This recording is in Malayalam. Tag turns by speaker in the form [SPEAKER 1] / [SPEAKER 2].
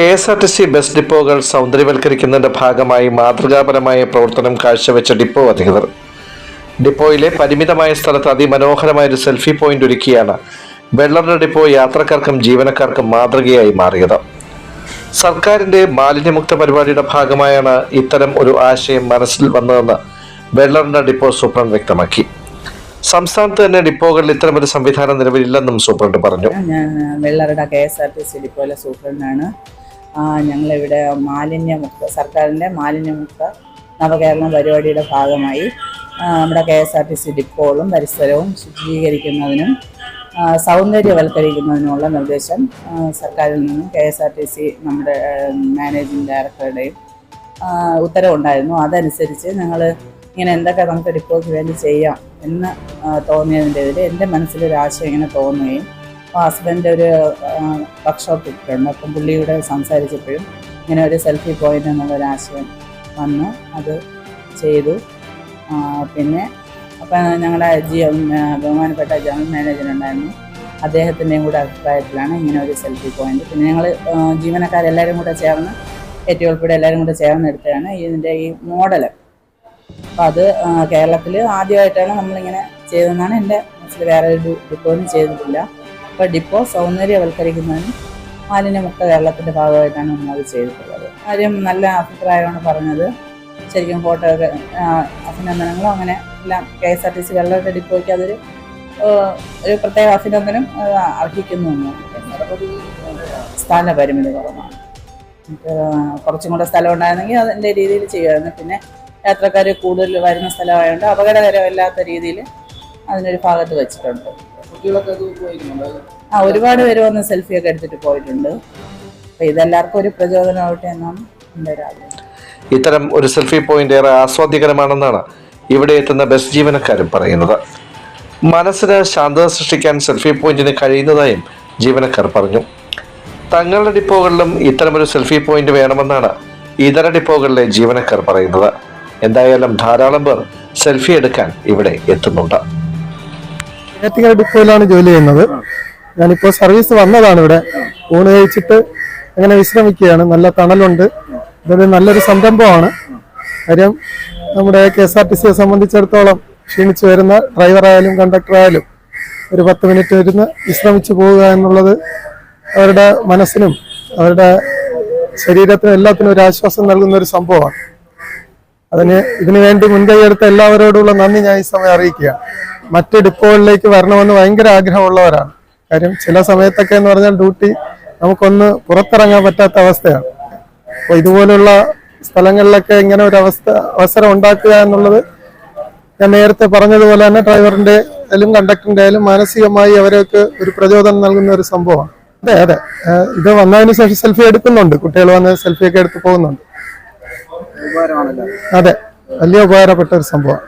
[SPEAKER 1] K S R T C bus ഡിപ്പോകൾ സൗന്ദര്യവൽക്കരിക്കുന്നതിന്റെ ഭാഗമായി മാതൃകാപരമായ പ്രവർത്തനം കാഴ്ചവെച്ച ഡിപ്പോ അധികൃതർ. ഡിപ്പോയിലെ പരിമിതമായ സ്ഥലത്ത് അതിമനോഹരമായ ഒരു സെൽഫി പോയിന്റ് ഒരുക്കിയാണ് വെള്ളറിന്റെ ഡിപ്പോ യാത്രക്കാർക്കും ജീവനക്കാർക്കും മാതൃകയായി മാറിയത്. സർക്കാരിന്റെ മാലിന്യമുക്ത പരിപാടിയുടെ ഭാഗമായാണ് ഇത്തരം ഒരു ആശയം മനസ്സിൽ വന്നതെന്ന് വെള്ളറിന്റെ ഡിപ്പോ സൂപ്രണ്ട് വ്യക്തമാക്കി. സംസ്ഥാനത്ത് തന്നെ ഡിപ്പോകളിൽ ഇത്തരമൊരു സംവിധാനം നിലവിലില്ലെന്നും സൂപ്രണ്ട് പറഞ്ഞു.
[SPEAKER 2] Vellarada K S R T C ഡിപ്പോയിലെ സൂപ്രണ്ടാണ്. ഞങ്ങളിവിടെ മാലിന്യമുക്ത സർക്കാരിന്റെ മാലിന്യമുക്ത നവകേരളം പരിപാടിയുടെ ഭാഗമായി നമ്മുടെ K S R T C ഡിപ്പോളും പരിസരവും ശുചീകരിക്കുന്നതിനും സൗന്ദര്യവൽക്കരിക്കുന്നതിനുമുള്ള നിർദ്ദേശം സർക്കാരിൽ നിന്നും K S R T C നമ്മുടെ മാനേജിംഗ് ഡയറക്ടറുടെയും ഉത്തരവുണ്ടായിരുന്നു. അതനുസരിച്ച് ഞങ്ങൾ ഇങ്ങനെ എന്തൊക്കെ നമുക്ക് ഡിപ്പോയ്ക്ക് വേണ്ടി ചെയ്യാം എന്ന് തോന്നിയതിന്റെ ഇതിൽ എന്റെ മനസ്സിലൊരാശയം ഇങ്ങനെ തോന്നുകയും ഹസ്ബൻഡ് ഒരു വർക്ക്ഷോപ്പ് ഇട്ടിട്ടുണ്ട്. അപ്പം പുള്ളിയുടെ സംസാരിച്ചപ്പോഴും ഇങ്ങനെ ഒരു സെൽഫി പോയിന്റ് എന്നുള്ളൊരു ആശയം വന്നു. അത് ചെയ്തു. പിന്നെ അപ്പം ഞങ്ങളുടെ ജി ബഹുമാനപ്പെട്ട ജനറൽ മാനേജർ ഉണ്ടായിരുന്നു. അദ്ദേഹത്തിന്റെയും കൂടെ അഭിപ്രായത്തിലാണ് ഇങ്ങനെ ഒരു സെൽഫി പോയിന്റ് പിന്നെ ഞങ്ങൾ ജീവനക്കാരെല്ലാവരും കൂടെ ചേർന്ന് ഏറ്റവും ഉൾപ്പെടെ എല്ലാവരും കൂടെ ചേർന്ന് എടുത്തതാണ് ഇതിന്റെ ഈ മോഡൽ അപ്പം അത് കേരളത്തിൽ ആദ്യമായിട്ടാണ് നമ്മളിങ്ങനെ ചെയ്തതെന്നാണ് എന്റെ മനസ്സിൽ വേറെ ഒരു ഡിപ്പോയിന്റ് ചെയ്തിട്ടില്ല. അപ്പോൾ ഡിപ്പോ സൗന്ദര്യവൽക്കരിക്കുന്നതിന് മാലിന്യമുക്ത കേരളത്തിന്റെ ഭാഗമായിട്ടാണ് നമ്മളത് ചെയ്തിട്ടുള്ളത്. കാര്യം നല്ല അഭിപ്രായമാണ് പറഞ്ഞത്. ശരിക്കും ഫോട്ടോ ഒക്കെ അഭിനന്ദനങ്ങളും അങ്ങനെ എല്ലാം K S R T C വെള്ളത്തെ ഡിപ്പോയ്ക്ക് അതൊരു ഒരു പ്രത്യേക അഭിനന്ദനം അർഹിക്കുന്നു സ്ഥല പരിമിതി കുറവാണ്. കുറച്ചും കൂടെ സ്ഥലം ഉണ്ടായിരുന്നെങ്കിൽ അതിന്റെ രീതിയിൽ ചെയ്യുമായിരുന്നു. പിന്നെ യാത്രക്കാർ കൂടുതൽ വരുന്ന സ്ഥലമായതുകൊണ്ട് അപകടകരമില്ലാത്ത രീതിയിൽ അതിനൊരു ഭാഗത്ത് വെച്ചിട്ടുണ്ട്. ആ ഒരുപാട് പേര് വന്ന് സെൽഫിയൊക്കെ എടുത്തിട്ട് പോയിട്ടുണ്ട്. അപ്പൊ ഇതെല്ലാവർക്കും ഒരു പ്രചോദനമാവട്ടെ എന്നാണ് എന്റെ ഒരു ആഗ്രഹം.
[SPEAKER 1] ഇത്തരം ഒരു സെൽഫി പോയിന്റ് ഏറെ ആസ്വാദ്യകരമാണെന്നാണ് ഇവിടെ എത്തുന്ന ബസ് ജീവനക്കാരും പറയുന്നത്. മനസ്സിന് ശാന്തത സൃഷ്ടിക്കാൻ സെൽഫി പോയിന്റിന് കഴിയുന്നതായും ജീവനക്കാർ പറഞ്ഞു. തങ്ങളുടെ ഡിപ്പോകളിലും ഇത്തരമൊരു സെൽഫി പോയിന്റ് വേണമെന്നാണ് ഇതര ഡിപ്പോകളിലെ ജീവനക്കാർ പറയുന്നത്. എന്തായാലും ധാരാളം പേർ സെൽഫി എടുക്കാൻ ഇവിടെ എത്തുന്നുണ്ട്.
[SPEAKER 3] നെയ്യാറ്റിങ്കര ഡിപ്പോയിലാണ് ജോലി ചെയ്യുന്നത്. ഞാനിപ്പോൾ സർവീസ് വന്നതാണ് ഇവിടെ. ഊണ് കഴിച്ചിട്ട് അങ്ങനെ വിശ്രമിക്കുകയാണ്. നല്ല തണലുണ്ട്. ഇതൊരു നല്ലൊരു സംരംഭമാണ്. കാര്യം നമ്മുടെ കെ എസ് ആർ ടി സിയെ സംബന്ധിച്ചിടത്തോളം ക്ഷീണിച്ചു വരുന്ന ഡ്രൈവറായാലും കണ്ടക്ടറായാലും ഒരു പത്ത് മിനിറ്റ് ഇരുന്ന് വിശ്രമിച്ചു പോവുക എന്നുള്ളത് അവരുടെ മനസ്സിനും അവരുടെ ശരീരത്തിനും എല്ലാത്തിനും ഒരു ആശ്വാസം നൽകുന്ന ഒരു സംഭവമാണ്. അതിന് ഇതിനു വേണ്ടി മുൻകൈ എടുത്ത എല്ലാവരോടുള്ള നന്ദി ഞാൻ ഈ സമയം അറിയിക്കുകയാണ്. മറ്റ് ഡിപ്പോകളിലേക്ക് വരണമെന്ന് ഭയങ്കര ആഗ്രഹമുള്ളവരാണ്. കാര്യം ചില സമയത്തൊക്കെ എന്ന് പറഞ്ഞാൽ ഡ്യൂട്ടി നമുക്കൊന്ന് പുറത്തിറങ്ങാൻ പറ്റാത്ത അവസ്ഥയാണ്. അപ്പോൾ ഇതുപോലുള്ള സ്ഥലങ്ങളിലൊക്കെ ഇങ്ങനെ ഒരു അവസ്ഥ അവസരം ഉണ്ടാക്കുക എന്നുള്ളത് ഞാൻ നേരത്തെ പറഞ്ഞതുപോലെ തന്നെ ഡ്രൈവറിന്റെ ആയാലും കണ്ടക്ടറിന്റെ ആയാലും മാനസികമായി അവരൊക്കെ ഒരു പ്രചോദനം നൽകുന്ന ഒരു സംഭവമാണ്. അതെ അതെ. ഇത് വന്നതിന് ശേഷം സെൽഫി എടുക്കുന്നുണ്ട്. കുട്ടികൾ വന്ന് സെൽഫിയൊക്കെ എടുത്ത് പോകുന്നുണ്ട്. അതെ വലിയ ഉപകാരപ്പെട്ട ഒരു സംഭവം